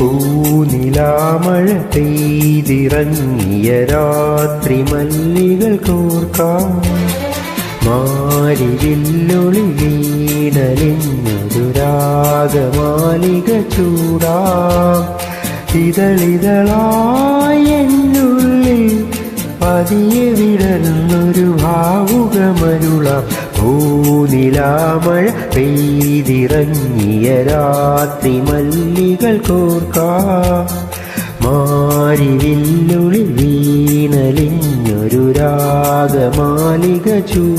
പൂനിലാമഴ പെയ്തിറങ്ങിയ രാത്രി മല്ലികൾ കോർക്കാം. മാരിവില്ലൊളി വീണലിഞ്ഞൊരു രാഗമാലിക ചൂടാം. ഇതളിതളായ എന്നുള്ളിൽ പതിയെ വിടർന്നൊരു ഭാവുകമരുളാം. പൂനിലാമഴ പെയ്തിറങ്ങിയ രാത്രി മല്ലികൾ കോർക്കാം. മാരിവില്ലുളി വീണലിഞ്ഞൊരു രാഗമാലിക ചൂടാ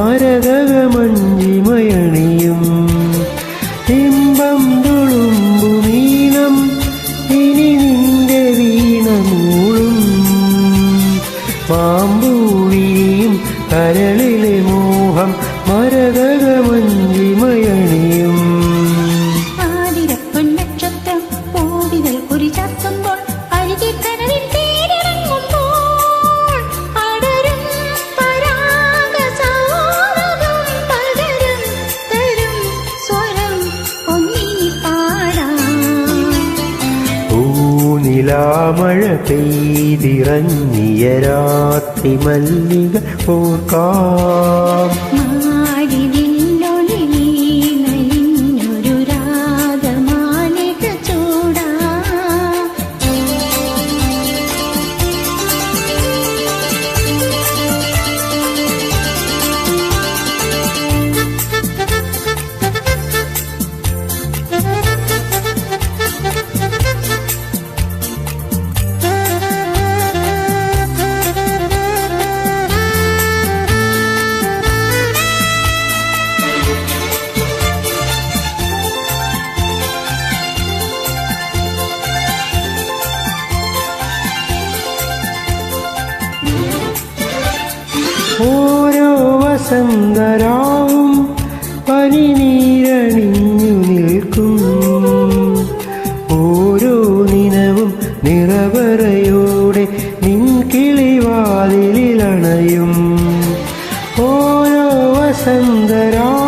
മോഹം മരതകമഞ്ചിമയണിയും ഇമ്പം തുളുമ്പുമീണം ഇനി നിന്റെ വീണമൂളും. പാമ്പൂവിയും കരളിലെ പൂനിലാമഴ പെയ്തിറങ്ങിയ രാത്രി മല്ലിക ഓർക്കാം. വസന്തരാവും പനിനീരണിഞ്ഞു നിൽക്കും. ഓരോ നിനവും നിറവറയോടെ നിൻ കിളിവാതിലണയും ഓരോ വസന്തരാവും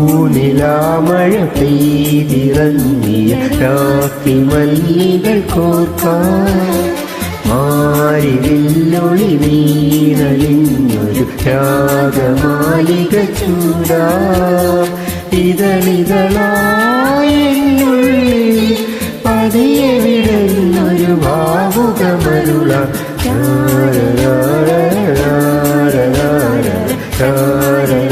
തൂനിലാമഴ പെയ്തിറങ്ങിയ രാത്രി മല്ലികൾ കോർക്കാൻ മാരിവില്ലൊളി വീണലിഞ്ഞൊരു രാഗമാലിക ചൂടാ ഇതളിതളായുള്ളിൽ പതിയെ വിടുന്നൊരു ഭാവുകമരുള ചാര